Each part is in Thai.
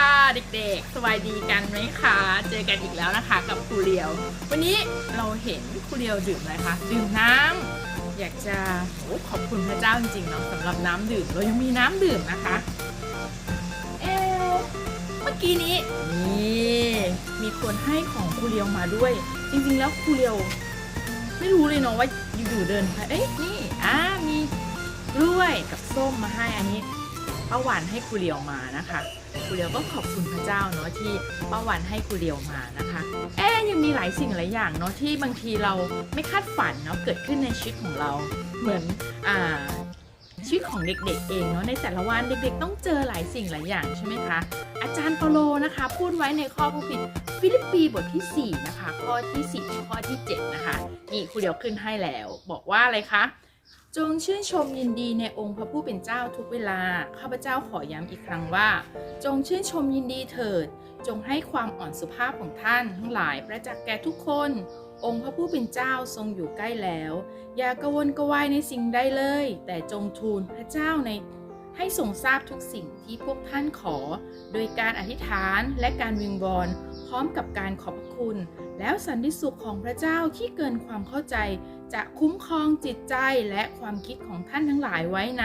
ค่ะเด็กๆสบายดีกันไหมคะ เจอกันอีกแล้วนะคะกับครูเรียว วันนี้เราเห็นครูเรียวดื่มอะไรคะดื่มน้ำอยากจะโอ้ขอบคุณพระเจ้าจริงๆเนาะสำหรับน้ำดื่มเรายังมีน้ำดื่มนะคะเอ๊ะเมื่อกี้นี้นี่มีคนให้ของครูเรียวมาด้วย จริงๆแล้วครูเรียว ไม่รู้เลยเนาะว่าอยู่ๆเดินไปเอ๊ะนี่อ่ามีกล้วยกับส้มมาให้อันนี้ ป้าวันให้ครูเลียวมานะคะครูเลียวก็ขอบคุณพระเจ้าเนาะที่ป้าวันให้ครูเลียวมานะคะ เอ๊ยยังมีหลายสิ่งหลายอย่างเนาะที่บางทีเราไม่คาดฝันเนาะเกิดขึ้นในชีวิตของเราเหมือนอ่าชีวิตของเด็กๆเองเนาะในแต่ละวันเด็กๆ ต้องเจอหลายสิ่งหลายอย่างใช่ไหมคะ อาจารย์เปาโลนะคะ พูดไว้ในข้อพระคัมภีร์ฟิลิปปีบทที่ 4 นะคะ ข้อที่4ถึงข้อที่ 7 นะคะ นี่ครูเดียวขึ้นให้แล้ว บอกว่าอะไรคะ จงชื่นชมยินดีในองค์พระผู้เป็นเจ้าทุกเวลา ข้าพเจ้าขอย้ำอีกครั้งว่า จงชื่นชมยินดีเถิด จงให้ความอ่อนสุภาพของท่านทั้งหลายประจักษ์แก่ทุกคน องค์พระผู้เป็นเจ้าทรงอยู่ใกล้แล้ว อย่ากระวนกระวายในสิ่งใดเลย แต่จงทูลพระเจ้าในให้ทรงทราบทุกสิ่งที่พวกท่านขอ โดยการอธิษฐานและการวิงวอน ร้อมกับการขอบพระคุณ แล้วสันติสุขของพระเจ้าที่เกินความเข้าใจ จะคุ้มครองจิตใจและความคิดของท่านทั้งหลายไว้ใน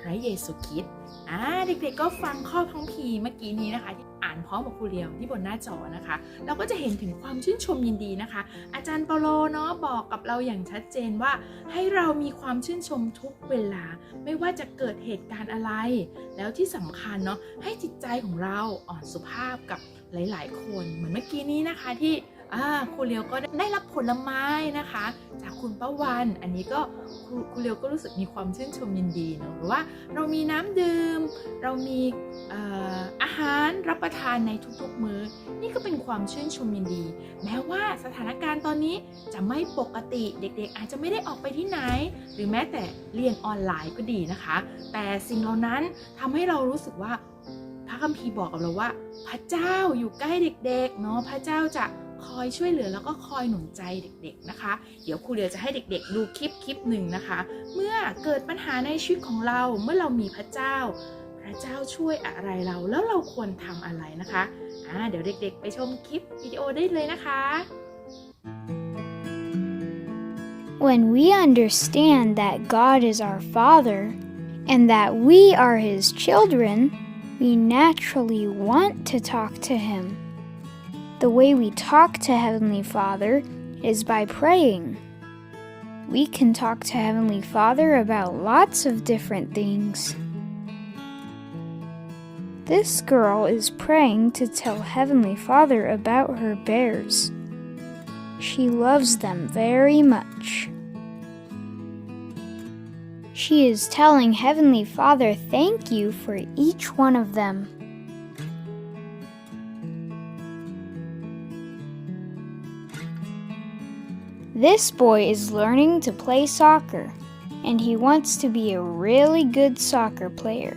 พระเยซูคริสต์อ่าเด็กๆก็ฟังข้อพังพีเมื่อกี้นี้นะคะที่อ่านพร้อมกับครูเรียวที่บนหน้าจอนะคะ เราก็จะเห็นถึงความชื่นชมยินดีนะคะ อาจารย์เปโลเนาะบอกกับเราอย่างชัดเจนว่า ให้เรามีความชื่นชมทุกเวลา ไม่ว่าจะเกิดเหตุการณ์อะไร แล้วที่สำคัญเนาะให้จิตใจของเราอ่อนสุภาพกับ หลายๆ คนเหมือนเมื่อกี้นี้นะคะที่ครูเลียวก็ได้รับผลไม้นะคะ จากคุณป้าวัน อันนี้ก็ครูเลียวก็รู้สึกมีความชื่นชมยินดีเนาะหรือว่าเรามีน้ำดื่ม เรามีอาหารรับประทานในทุกๆมื้อ นี่ก็เป็นความชื่นชมยินดี แม้ว่าสถานการณ์ตอนนี้จะไม่ปกติเด็กๆ อาจจะไม่ได้ออกไปที่ไหน หรือแม้แต่เรียนออนไลน์ก็ดีนะคะ แต่สิ่งเหล่านั้นทำให้เรารู้สึกว่าพระคัมภีร์บอกกับเราว่า พระเจ้าอยู่ใกล้เด็กๆเนาะพระเจ้าจะคอยช่วยเหลือแล้วก็คอยหนุนใจเด็กๆนะคะ เดี๋ยวครูเดียวจะให้เด็กๆ ดูคลิปคลิปหนึ่งนะคะ เมื่อเกิดปัญหาในชีวิตของเราเมื่อเรามีพระเจ้า พระเจ้าช่วยอะไรเราแล้วเราควรทำอะไรนะคะอ่าเดี๋ยวเด็ก ๆ ไปชมคลิปวิดีโอได้เลยนะคะ When we understand that God is our Father and that we are His children, we naturally want to talk to Him. The way we talk to Heavenly Father is by praying. We can talk to Heavenly Father about lots of different things. This girl is praying to tell Heavenly Father about her bears. She loves them very much. She is telling Heavenly Father thank you for each one of them. This boy is learning to play soccer, and he wants to be a really good soccer player.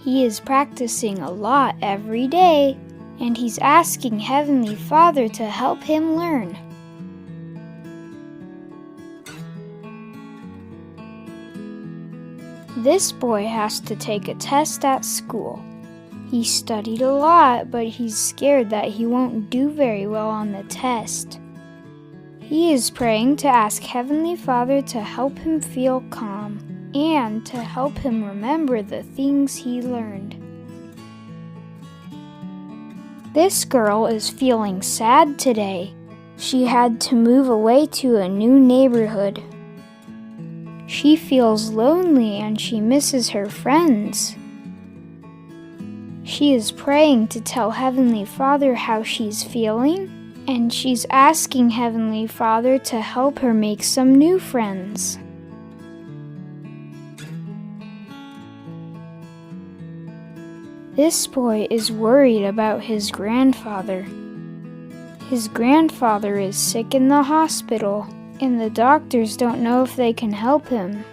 He is practicing a lot every day, and he's asking Heavenly Father to help him learn. This boy has to take a test at school. He studied a lot, but he's scared that he won't do very well on the test. He is praying to ask Heavenly Father to help him feel calm and to help him remember the things he learned. This girl is feeling sad today. She had to move away to a new neighborhood. She feels lonely and she misses her friends. She is praying to tell Heavenly Father how she's feeling, and she's asking Heavenly Father to help her make some new friends. This boy is worried about his grandfather. His grandfather is sick in the hospital, and the doctors don't know if they can help him.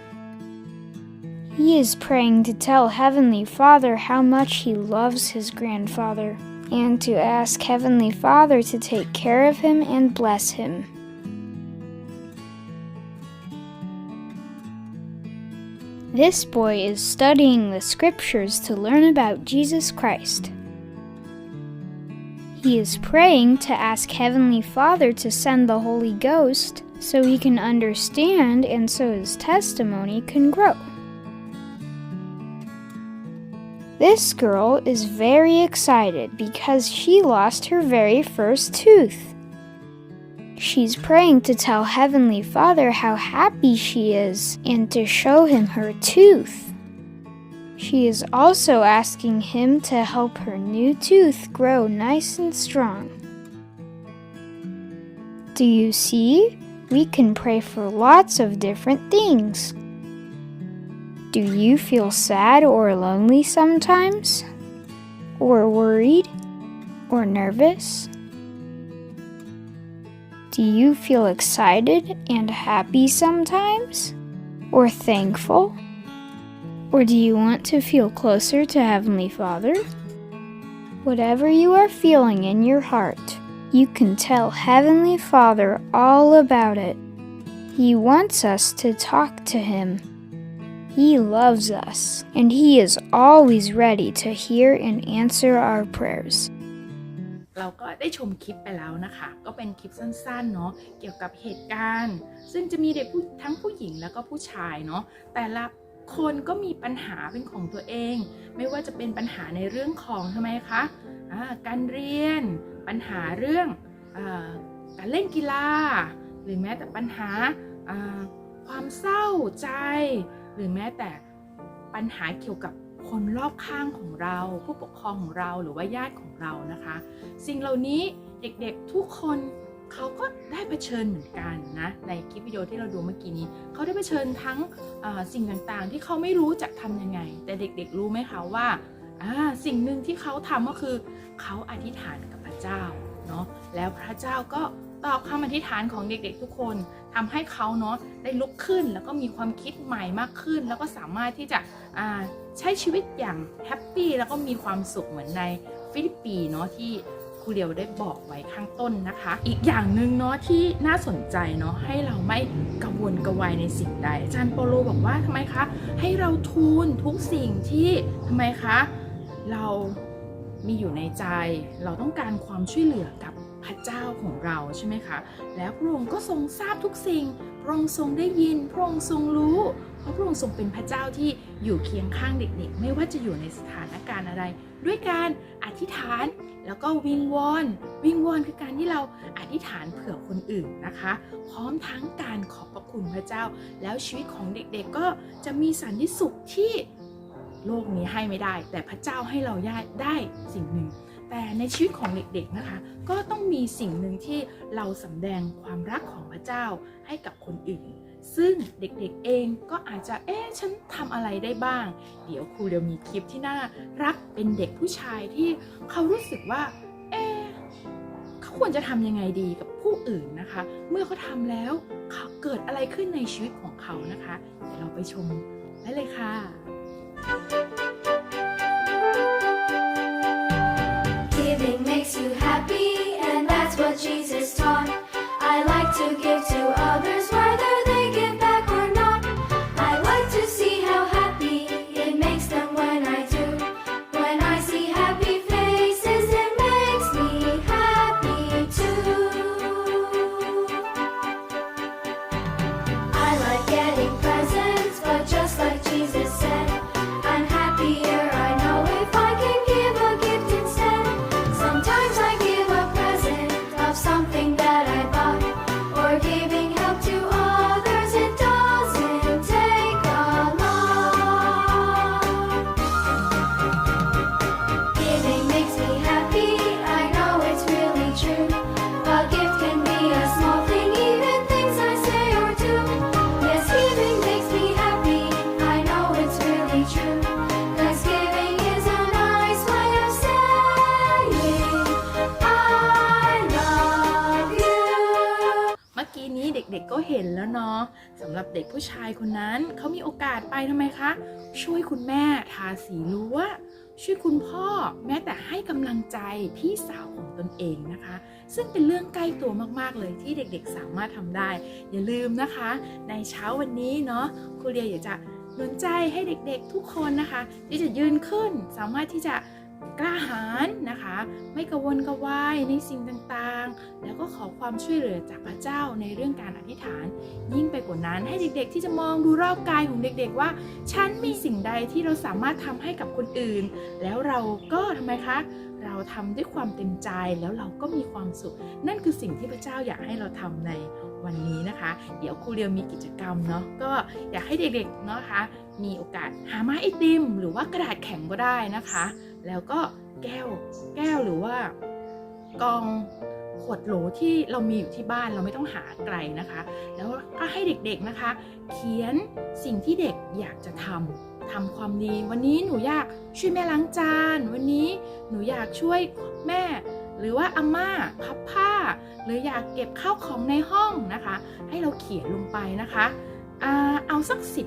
He is praying to tell Heavenly Father how much he loves his grandfather and to ask Heavenly Father to take care of him and bless him. This boy is studying the scriptures to learn about Jesus Christ. He is praying to ask Heavenly Father to send the Holy Ghost so he can understand and so his testimony can grow. This girl is very excited because she lost her very first tooth. She's praying to tell Heavenly Father how happy she is and to show him her tooth. She is also asking him to help her new tooth grow nice and strong. Do you see? We can pray for lots of different things. Do you feel sad or lonely sometimes? Or worried? Or nervous? Do you feel excited and happy sometimes? Or thankful? Or do you want to feel closer to Heavenly Father? Whatever you are feeling in your heart, you can tell Heavenly Father all about it. He wants us to talk to Him. He loves us, and He is always ready to hear and answer our prayers. เราก็ได้ชมคลิปไปแล้วนะคะ ก็เป็นคลิปสั้นๆเนาะเกี่ยวกับเหตุการณ์ ซึ่งจะมีเด็กผู้ทั้งผู้หญิงแล้วก็ผู้ชายเนาะแต่ละคนก็มีปัญหาเป็นของตัวเอง ไม่ว่าจะเป็นปัญหาในเรื่องของทำไมคะอ่าการเรียน ปัญหาเรื่องอการเล่นกีฬา หรือแม้แต่ปัญหาความเศร้าใจ หรือแม้แต่ปัญหาเกี่ยวกับคนรอบข้างของเรา ผู้ปกครองของเราหรือว่าญาติของเรานะคะ สิ่งเหล่านี้เด็กๆทุกคนเขาก็ได้เผชิญเหมือนกันนะในคลิปวิดีโอที่เราดูเมื่อกี้นี้ เขาได้เผชิญทั้งอ่าสิ่งต่างๆ ที่เขาไม่รู้จะทำยังไง แต่เด็กๆรู้ไหมคะว่าสิ่งหนึ่งที่เขาทำก็คือเขาอธิษฐานก เจ้าเนาะแล้วพระเจ้าก็ตอบคำอธิษฐานของเด็กๆทุกคนทำให้เขาเนาะได้ลุกขึ้นแล้วก็มีความคิดใหม่มากขึ้น แล้วก็สามารถที่จะใช้ชีวิตอย่างแฮปปี้แล้วก็มีความสุขเหมือนในฟิลิปปีเนาะที่ครูเรียวได้บอกไว้ข้างต้นนะคะ อีกอย่างหนึ่งเนาะที่น่าสนใจเนาะให้เราไม่กังวลกระวายในสิ่งใดอาจารย์โปโลบอกว่าทำไมคะ ให้เราทูลทุกสิ่งที่ทำไมคะ เรา มีอยู่ในใจ เราต้องการความช่วยเหลือกับพระเจ้าของเราใช่ไหมคะ แล้วพระองค์ก็ทรงทราบทุกสิ่ง พระองค์ทรงได้ยิน พระองค์ทรงรู้ เพราะพระองค์ทรงเป็นพระเจ้าที่อยู่เคียงข้างเด็กๆ ไม่ว่าจะอยู่ในสถานการณ์อะไร ด้วยการอธิษฐานแล้วก็วิงวอน วิงวอนคือการที่เราอธิษฐานเผื่อคนอื่นนะคะ พร้อมทั้งการขอบพระคุณพระเจ้า แล้วชีวิตของเด็กๆก็จะมีสันติสุขที่ โลกนี้ให้ไม่ได้ แต่พระเจ้าให้เราได้ได้สิ่งหนึ่ง แต่ในชีวิตของเด็กๆนะคะ ก็ต้องมีสิ่งหนึ่งที่เราสำแดงความรักของพระเจ้าให้กับคนอื่น ซึ่งเด็กๆเองก็อาจจะเอ๊ะฉันทำอะไรได้บ้าง เดี๋ยวครูเดี๋ยวมีคลิปที่น่ารักเป็นเด็กผู้ชายที่เขารู้สึกว่าเอ๊ะเขาควรจะทำยังไงดีกับผู้อื่นนะคะ เมื่อเขาทำแล้วเขาเกิดอะไรขึ้นในชีวิตของเขานะคะเดี๋ยวเราไปชมได้เลยค่ะ Giving makes you happy, and that's what Jesus เห็นแล้วเนาะสำหรับเด็กผู้ชายคนนั้นเขามีโอกาสไปทำไมคะ ช่วยคุณแม่ทาสีรั้วช่วยคุณพ่อแม้แต่ให้กำลังใจพี่สาวของตนเองนะคะ ซึ่งเป็นเรื่องใกล้ตัวมากๆเลยที่เด็กๆสามารถทำได้ อย่าลืมนะคะ ในเช้าวันนี้เนาะครูเรียอยากจะหนุนใจให้เด็กๆทุกคนนะคะ ที่จะยืนขึ้นสามารถที่จะ กล้าหาญนะคะ ไม่กระวนกระวายในสิ่งต่างๆ แล้วก็ขอความช่วยเหลือจากพระเจ้าในเรื่องการอธิษฐาน ยิ่งไปกว่านั้นให้เด็กๆ ที่จะมองดูรอบกายของเด็กๆ ว่า ฉันมีสิ่งใดที่เราสามารถทำให้กับคนอื่น แล้วเราก็ทำไมคะเราทำด้วยความเต็มใจแล้วเราก็มีความสุข นั่นคือสิ่งที่พระเจ้าอยากให้เราทำในวันนี้นะคะ เดี๋ยวครูเรียวมีกิจกรรมเนาะก็อยากให้เด็กๆเนาะคะมีโอกาสหาไม้ไอติม หรือว่ากระดาษแข็งก็ได้นะคะ แล้วก็แก้วแก้วหรือว่ากองขวดโหลที่เรามีอยู่ที่บ้านเราไม่ต้องหาไกลนะคะ แล้วก็ให้เด็กๆนะคะ เขียนสิ่งที่เด็กอยากจะทำทำความดี วันนี้หนูอยากช่วยแม่ล้างจาน วันนี้หนูอยากช่วยแม่ หรือว่าอาม่าพับผ้า หรืออยากเก็บข้าวของในห้องนะคะ ให้เราเขียนลงไปนะคะอเอาสักสิบ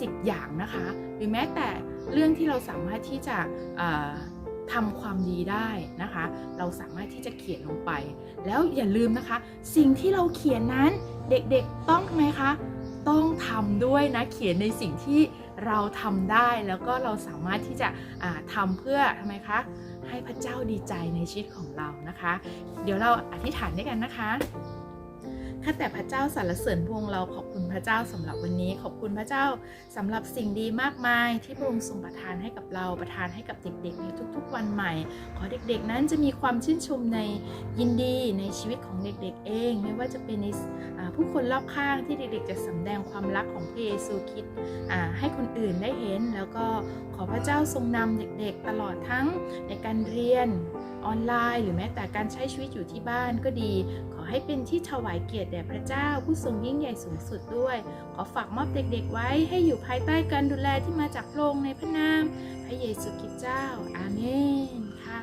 สิบอย่างนะคะ หรือแม้แต่เรื่องที่เราสามารถที่จะอ่าทำความดีได้นะคะ เราสามารถที่จะเขียนลงไป แล้วอย่าลืมนะคะ สิ่งที่เราเขียนนั้นเด็กๆต้องทำไมคะต้องทำด้วยนะเขียนในสิ่งที่เราทำได้แล้วก็เราสามารถที่จะอ่าทำเพื่อทำไมคะให้พระเจ้าดีใจในชีวิตของเรานะคะ เดี๋ยวเราอธิษฐานด้วยกันนะคะ ข้าแต่พระเจ้าสรรเสริญพระองค์เราขอบคุณพระเจ้าสำหรับวันนี้ ขอบคุณพระเจ้าสำหรับสิ่งดีมากมาย ที่พระองค์ทรงประทานให้กับเราประทานให้กับเด็กๆในทุกๆ วันใหม่ ขอเด็กๆนั้นจะมีความชื่นชมในยินดีในชีวิตของเด็กๆ เอง ไม่ว่าจะเป็นในผู้คนรอบข้างที่เด็กๆจะสำแดงความรักของพระเยซูคริสต์ให้คนอื่นได้เห็น แล้วก็ขอพระเจ้าทรงนำเด็กๆ ตลอดทั้งในการเรียนออนไลน์ หรือแม้แต่การใช้ชีวิตอยู่ที่บ้านก็ดี ให้เป็นที่ถวายเกียรติแด่พระเจ้าผู้ทรงยิ่งใหญ่สูงสุดด้วย ขอฝากมอบเด็กๆไว้ให้อยู่ภายใต้การดูแลที่มาจากพระองค์ในพระนาม พระเยซูคริสต์เจ้า อาเมนค่ะ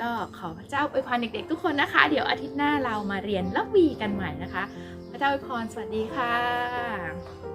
ก็ขอพระเจ้าอวยพรเด็กๆทุกคนนะคะ เดี๋ยวอาทิตย์หน้าเรามาเรียนละวีกันใหม่นะคะ พระเจ้าอวยพรสวัสดีค่ะ